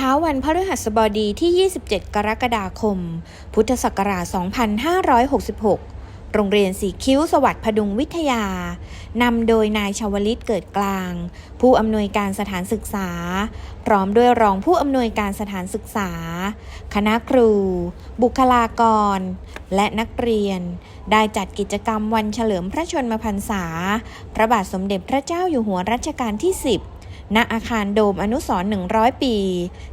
เช้าวันพฤหัสบดีที่ 27 กรกฎาคม พุทธศักราช 2566 โรงเรียนสีคิ้วสวัสดิ์พดุงวิทยา นำโดยนายชาวลิตเกิดกลาง ผู้อำนวยการสถานศึกษา พร้อมด้วยรองผู้อำนวยการสถานศึกษา คณะครู บุคลากร และนักเรียน ได้จัดกิจกรรมวันเฉลิมพระชนมพรรษา พระบาทสมเด็จพระเจ้าอยู่หัวรัชกาลที่ 10 ณอาคารโดมอนุสรณ์100 ปี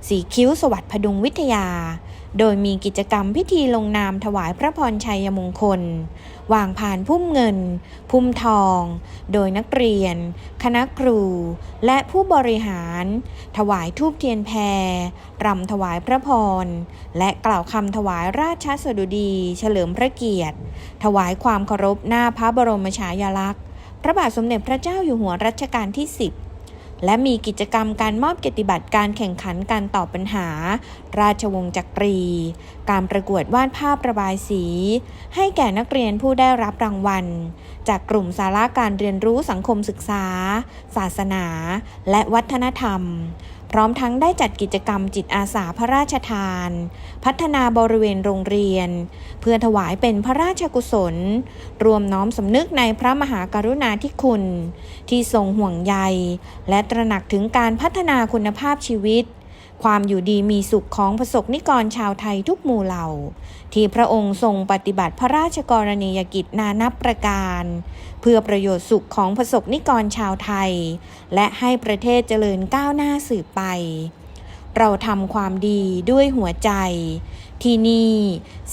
สีคิ้วสวัสดิ์พดุงวิทยา โดยมีกิจกรรมพิธีลงนามถวายพระพรชัยมงคล วางผ่านพุ่มเงิน พุ่มทอง โดยนักเรียน คณะครู และผู้บริหาร ถวายทูบเทียนแพรรำถวายพระพร และกล่าวคำถวายราชสดุดี เฉลิมพระเกียรติ ถวายความเคารพหน้าพระบรมฉายาลักษณ์พระบาทสมเด็จพระเจ้าอยู่หัวรัชกาลที่ 10 และมีกิจกรรมการมอบเกียรติบัตรการแข่งขันการตอบปัญหา ราชวงศ์จักรี การประกวดวาดภาพระบายสี ให้แก่นักเรียนผู้ได้รับรางวัล จากกลุ่มสาระการเรียนรู้สังคมศึกษา ศาสนา และวัฒนธรรม พร้อมทั้งได้จัดกิจกรรมจิตอาสาพระราชทาน พัฒนาบริเวณโรงเรียน เพื่อถวายเป็นพระราชกุศล รวมน้อมสำนึกในพระมหากรุณาธิคุณ ที่ทรงห่วงใย และตระหนักถึงการพัฒนาคุณภาพชีวิต ความอยู่ดีมีสุขของประสบนิกรชาวไทยทุกหมู่เหล่า ที่พระองค์ทรงปฏิบัติพระราชกรณียกิจนานับประการ เพื่อประโยชน์สุขของประสบนิกรชาวไทย และให้ประเทศเจริญก้าวหน้าสืบไป เราทำความดีด้วยหัวใจ ที่นี่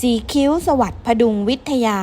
สีคิ้วสวัสดิ์พดุงวิทยา